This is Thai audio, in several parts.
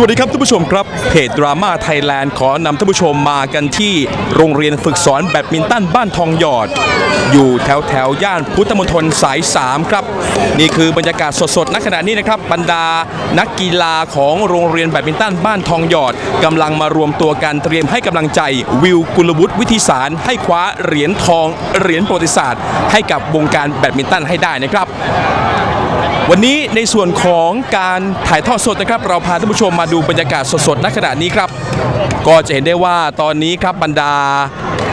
สวัสดีครับท่านผู้ชมครับเพจดราม่าไทยแลนด์ขอนำท่านผู้ชมมากันที่โรงเรียนฝึกสอนแบดมินตันบ้านทองหยอด อยู่แถวแถวย่านพุทธมณฑลสาย 3 ครับ นี่คือบรรยากาศสดๆณขณะนี้นะครับบรรดานักกีฬาของโรงเรียนแบดมินตันบ้านทองหยอดกำลังมารวมตัวกันเตรียมให้กำลังใจวิวกุลวุฒิวิธีสารให้คว้าเหรียญทองเหรียญประวัติศาสตร์ ให้กับวงการแบดมินตันให้ได้นะครับ วันนี้ในส่วนของการถ่ายทอดสดนะครับ เราพาท่านผู้ชมมาดูบรรยากาศสดๆณขณะนี้ครับ ก็จะเห็นได้ว่าตอนนี้ครับบรรดา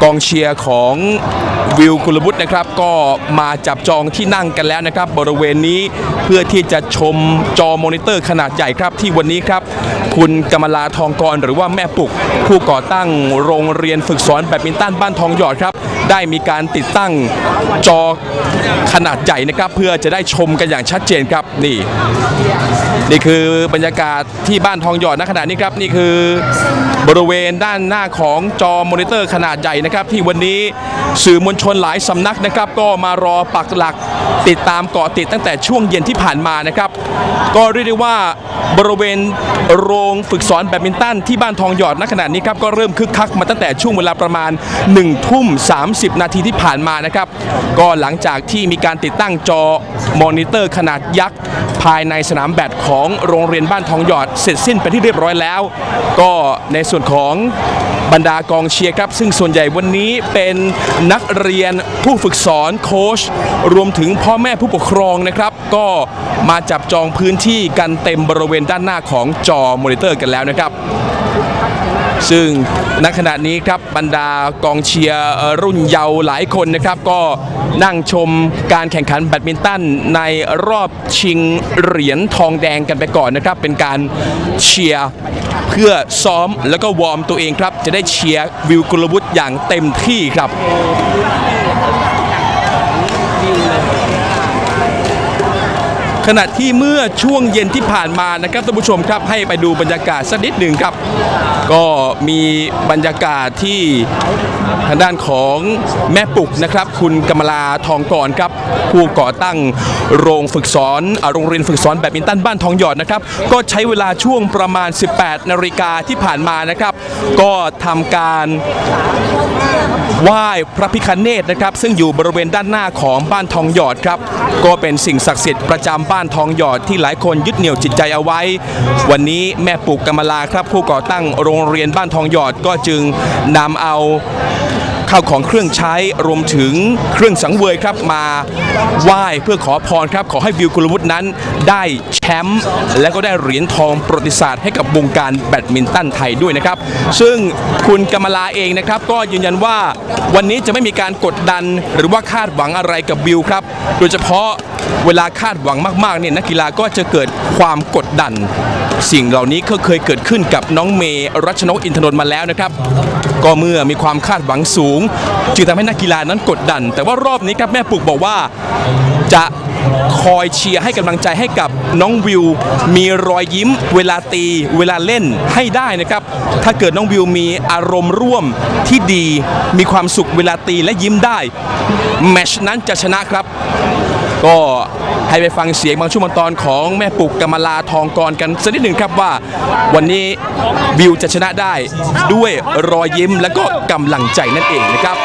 กองเชียร์ของวิวกุลบุตรนะครับ ก็มาจับจองที่นั่งกันแล้วนะครับ บริเวณนี้เพื่อที่จะชมจอมอนิเตอร์ขนาดใหญ่ครับ ที่วันนี้ครับ คุณกมลาทองกรหรือว่าแม่ปุก ผู้ก่อตั้งโรงเรียนฝึกสอนแบดมินตันบ้านทองหยอดครับ ได้มีการติดตั้งจอขนาดใหญ่นะครับ เพื่อจะได้ชมกันอย่างชัดเจนครับนี่นี่คือบรรยากาศที่บ้านทองหยอดณขณะนี้ครับนี่คือ บริเวณด้านหน้าของจอมอนิเตอร์ขนาดใหญ่นะครับที่วันนี้สื่อมวลชนหลายสำนักนะครับ ก็มารอปักหลักติดตามเกาะติดตั้งแต่ช่วงเย็นที่ผ่านมานะครับ ก็เรียกได้ว่าบริเวณโรงฝึกสอนแบดมินตันที่บ้านทองหยอดณขณะนี้ครับก็เริ่มคึกคักมาตั้งแต่ช่วงเวลาประมาณ1ทุ่ม30 นาทีที่ผ่านมานะครับก็หลังจากที่มีการติดตั้งจอมอนิเตอร์ขนาดยักษ์ภายในสนามแบดของโรงเรียนบ้านทองหยอดเสร็จสิ้นไปที่เรียบร้อยแล้ว ก็ในส่วนวนของบรรดากองเชียร์ครับ ซึ่งส่วนใหญ่วันนี้เป็นนักเรียนผู้ฝึกสอนโค้ชรวมถึงพ่อแม่ผู้ปกครองนะครับ ก็มาจับจองพื้นที่กันเต็มบริเวณด้านหน้าของจอมอนิเตอร์กันแล้วนะครับ ซึ่งณขณะนี้ครับบรรดากองเชียร์รุ่นเยาว์หลายคนนะครับ ก็นั่งชมการแข่งขันแบดมินตันในรอบชิงเหรียญทองแดงกันไปก่อนนะครับ เป็นการเชียร์เพื่อซ้อมแล้วก็วอร์มตัวเองครับ จะได้เชียร์วิวกุลวุฒิอย่างเต็มที่ครับ ขณะที่เมื่อช่วงเย็นที่ผ่านมานะครับท่านผู้ชมครับให้ไปดูบรรยากาศสักนิดหนึ่งครับ ก็มีบรรยากาศที่ ทางด้านของแม่ปุกนะครับ คุณกมลาทองก่อนครับ ผู้ก่อตั้งโรงฝึกสอนโรงเรียนฝึกสอนแบดมินตันบ้านทองหยอดนะครับ ก็ใช้เวลาช่วงประมาณ 18 นาฬิกาที่ผ่านมานะครับ ก็ทำการไหว้พระพิคเนตนะครับ ซึ่งอยู่บริเวณด้านหน้าของบ้านทองหยอดครับ ก็เป็นสิ่งศักดิ์สิทธิ์ประจำบ้านทองหยอดที่หลายคนยึดเหนี่ยวจิตใจเอาไว้ วันนี้แม่ปุกกมลาครับ ผู้ก่อตั้งโรงเรียนบ้านทองหยอดก็จึงนำเอา ข้าวของเครื่องใช้รวมถึงเครื่องสังเวยครับมาไหว้เพื่อขอพรครับ ขอให้วิวกุลวุฒินั้นได้แชมป์และก็ได้เหรียญทองประวัติศาสตร์ให้กับวงการแบดมินตันไทยด้วยนะครับ ซึ่งคุณกมลาเองนะครับ ก็ยืนยันว่าวันนี้จะไม่มีการกดดันหรือว่าคาดหวังอะไรกับวิวครับ โดยเฉพาะเวลาคาดหวังมากๆเนี่ยนักกีฬาก็จะเกิดความกดดัน สิ่งเหล่านี้ก็เคยเกิดขึ้นกับน้องเมย์รัชนกอินทนนท์มาแล้วนะครับ ก็เมื่อมีความคาดหวังสูง จึงทำให้นักกีฬานั้นกดดัน แต่ว่ารอบนี้ครับแม่ปุกบอกว่าจะคอยเชียร์ให้กำลังใจให้กับน้องวิว มีรอยยิ้ม เวลาตี เวลาเล่นให้ได้นะครับ ถ้าเกิดน้องวิวมีอารมณ์ร่วมที่ดี มีความสุขเวลาตีและยิ้มได้แมชนั้นจะชนะครับ ก็ ให้ไปฟังเสียงบางช่วงบางตอนของแม่ปุกกมลาทองกรกันสักนิดหนึ่งครับว่า วันนี้วิวจะชนะได้ด้วยรอยยิ้มและก็กำลังใจนั่นเองนะครับ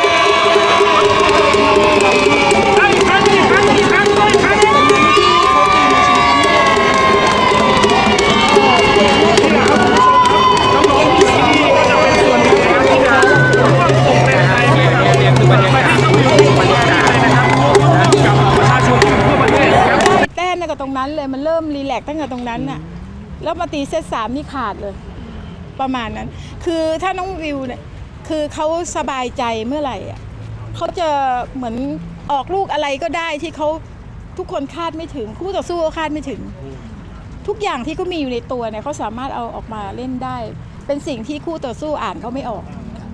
นั้นเลยมันเริ่มรีแลกซ์ตั้งแต่ตรงนั้นน่ะแล้วมาตีเซตสามนี่ขาดเลย ประมาณนั้น คือถ้าน้องวิวเนี่ยคือเขาสบายใจเมื่อไหร่อะเขาจะเหมือนออกลูกอะไรก็ได้ที่เขาทุกคนคาดไม่ถึง คู่ต่อสู้ก็คาดไม่ถึง ทุกอย่างที่เขามีอยู่ในตัวเนี่ยเขาสามารถเอาออกมาเล่นได้ เป็นสิ่งที่คู่ต่อสู้อ่านเขาไม่ออก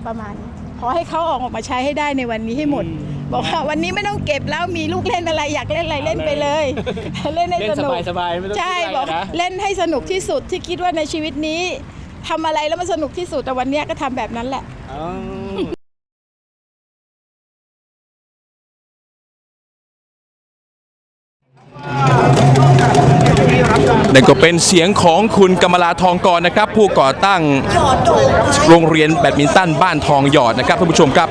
ประมาณนี้ขอให้เขาออกออกมาใช้ให้ได้ในวันนี้ให้หมด บอกว่าวันนี้ไม่ต้องเก็บแล้วมีลูกเล่นอะไรอยากเล่นอะไรเล่นไปเลย เล่นให้สนุกเล่นสบายๆไม่ต้องใช่คิดอะไรบอกนะเล่นให้สนุกที่สุดที่คิดว่าในชีวิตนี้ทำอะไรแล้วมันสนุกที่สุดแต่วันเนี้ยก็ทำแบบนั้นแหละอ๋อนั่นก็เป็นเสียงของคุณกำมลาทองกรนะครับ ผู้ก่อตั้งโรงเรียนแบดมินตันบ้านทองหยอดนะครับท่านผู้ชมครับ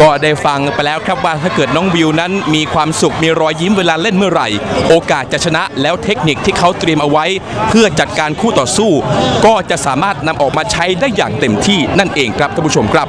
ก็ได้ฟังไปแล้วครับว่าถ้าเกิดน้องวิวนั้นมีความสุขมีรอยยิ้มเวลาเล่นเมื่อไหร่ โอกาสจะชนะแล้วเทคนิคที่เขาเตรียมเอาไว้ เพื่อจัดการคู่ต่อสู้ ก็จะสามารถนำออกมาใช้ได้อย่างเต็มที่นั่นเองครับท่านผู้ชมครับ